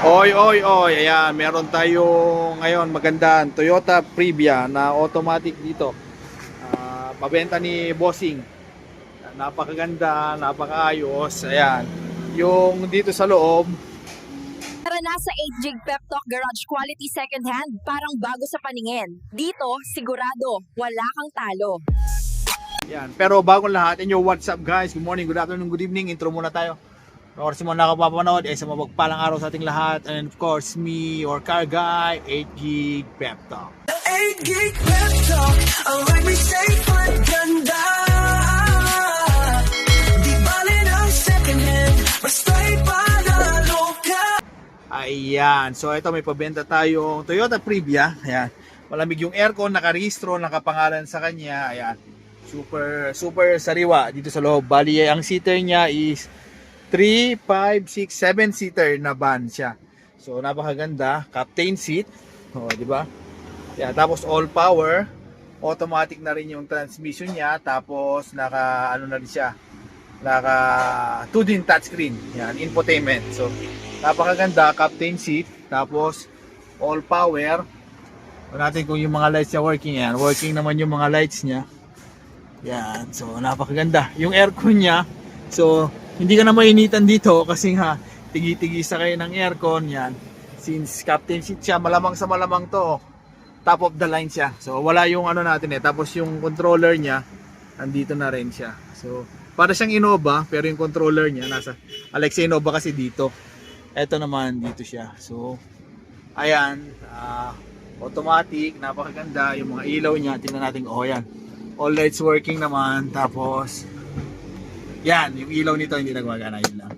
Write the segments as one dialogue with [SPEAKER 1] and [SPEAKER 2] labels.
[SPEAKER 1] Oy, oy, oy. Ayan, meron tayo ngayon magandang Toyota Previa na automatic dito. Ah, pabenta ni Bossing. Napakaganda, napakaayos. Ayan. Yung dito sa loob,
[SPEAKER 2] Tara na sa 8 Jig Pep Talk Garage Quality Second Hand. Parang bago sa paningin. Dito, sigurado, wala kang talo.
[SPEAKER 1] Yan. Pero bago lahat, inyo what's up guys? Good morning, good afternoon, good evening. Intro muna tayo. Or sa mga nakapapanood, eh, sa mabagpalang araw sa ating lahat. And of course, me, your car guy, 8 Gig Pep Talk.
[SPEAKER 3] 8 gig pep talk Ang me safe at ganda Di bali ng second hand Basta'y panalo ka
[SPEAKER 1] Ayan. So ito may pabenta tayong Toyota Previa. Ayan. Malamig yung aircon, nakarehistro, nakapangalan sa kanya. Ayan. Super super sariwa dito sa loob. Bali ang seater niya is 3, 5, 6, 7 seater na van siya. So napakaganda, captain seat. Oh, di ba? Yeah, tapos all power, automatic na rin yung transmission niya, tapos naka ano na rin siya. Naka 2 din touchscreen. Yan, infotainment. So napakaganda, captain seat, tapos all power. O natin kung yung mga lights niya working yan. Working naman yung mga lights niya. Yan, so napakaganda. Yung aircon niya, so hindi ka na mainitan dito kasi nga tigi-tigi sa kayo ng aircon yan. Since captain seat siya, malamang sa malamang to. Top of the line siya. So wala yung ano natin eh. Tapos yung controller niya, andito na rin siya. So para siyang Innova, pero yung controller niya nasa Alexa Innova kasi dito. Ito naman dito siya. So ayan, ah, automatic, napakaganda yung mga ilaw niya. Tingnan natin, oh yan. All lights working naman. Tapos yan, yung ilaw nito hindi na gumagana yun lang.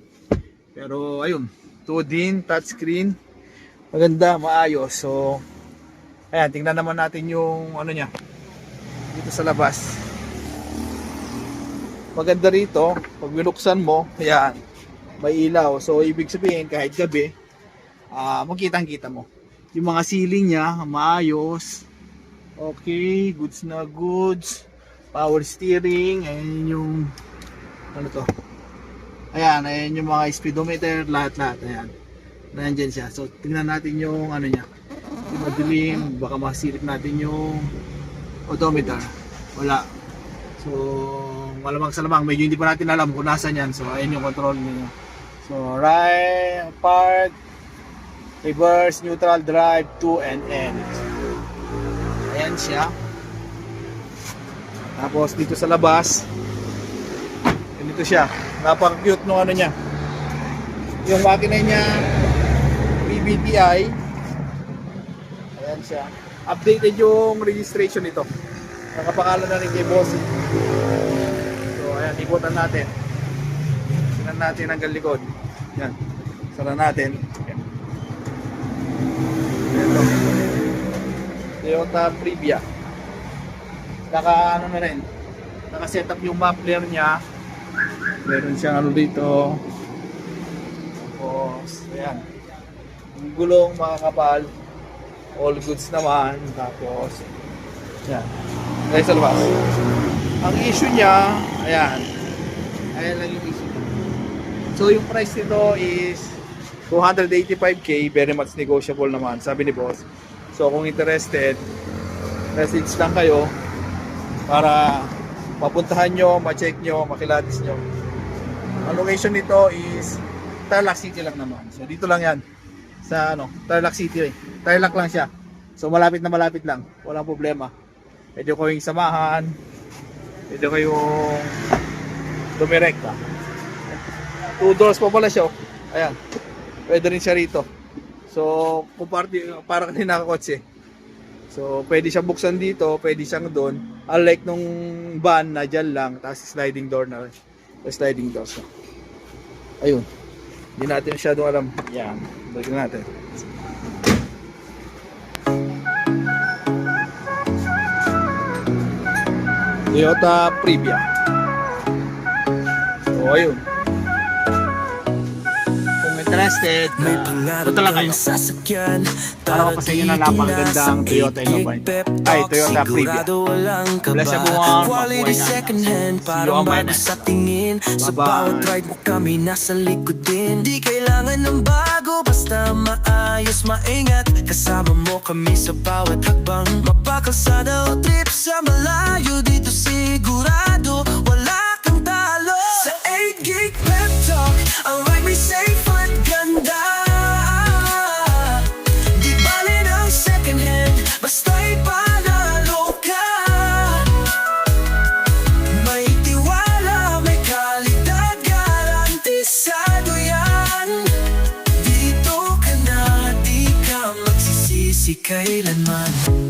[SPEAKER 1] Pero ayun, 2 din, touchscreen. Maganda, maayos. So, ayan, tingnan naman natin yung ano niya. Dito sa labas. Maganda rito, pag binuksan mo, ayan, may ilaw. So, ibig sabihin, kahit gabi, ah magkitang kita mo. Yung mga ceiling niya, maayos. Okay, goods na goods. Power steering, ayan yung ano to? Ayan, ayan yung mga speedometer, lahat-lahat, ayan. Nandiyan siya. So, tingnan natin yung ano niya. Yung madilim, baka masilip natin yung odometer. Wala. So, malamang sa lamang, medyo hindi pa natin alam kung nasan yan. So, ayan yung control niya. So, right, park, reverse, neutral, drive, 2 and N. Ayan siya. Tapos dito sa labas, ganito siya. Napaka-cute nung ano niya. Yung makina niya, PBTI. Ayan siya. Updated yung registration nito. Nakapangalan na rin kay Boss. So, ayan, ikutan natin. Tingnan natin hanggang likod. Yan. Sara natin. Yan. Ito. Toyota Previa. Naka ano na rin. Naka set up yung muffler niya. Meron siyang ano dito. Tapos, ayan. Yung gulong mga kapal. All goods naman. Tapos, ayan. Dahil sa labas. Ang issue niya, ayan. Ayan lang yung issue. So, yung price nito is 285k. Very much negotiable naman, sabi ni boss. So, kung interested, message lang kayo para mapuntahan nyo, ma-check nyo, makilatis nyo. Ang location nito is Tarlac City lang naman. So dito lang yan. Sa ano, Tarlac City eh. Tarlac lang siya. So malapit na malapit lang. Walang problema. Pwede ko yung samahan. Pwede ko yung dumirekta. Two doors pa pala siya. oh. Ayan. Pwede rin siya rito. So, kung party, parang kanina nakakotse. So, pwede siya buksan dito, pwede siyang doon. Unlike nung van na dyan lang, tapos sliding door na sliding door. So, ayun. Hindi natin masyadong alam. Yan. Balik na natin. Toyota Previa. So, ayun. Interested, punta lang kayo. Para ko sa inyo na napakagandang Toyota Innova. Ay, Toyota Previa.
[SPEAKER 3] Hand
[SPEAKER 1] See you
[SPEAKER 3] Parang
[SPEAKER 1] on my
[SPEAKER 3] bago
[SPEAKER 1] next.
[SPEAKER 3] sa bawat ride mo kami nasa likod din Di kailangan ng bago Basta mas maingat. Kasama mo kami sa bawat hakbang. Mapakalsada o trip sa malayo Dito sigurado kailanman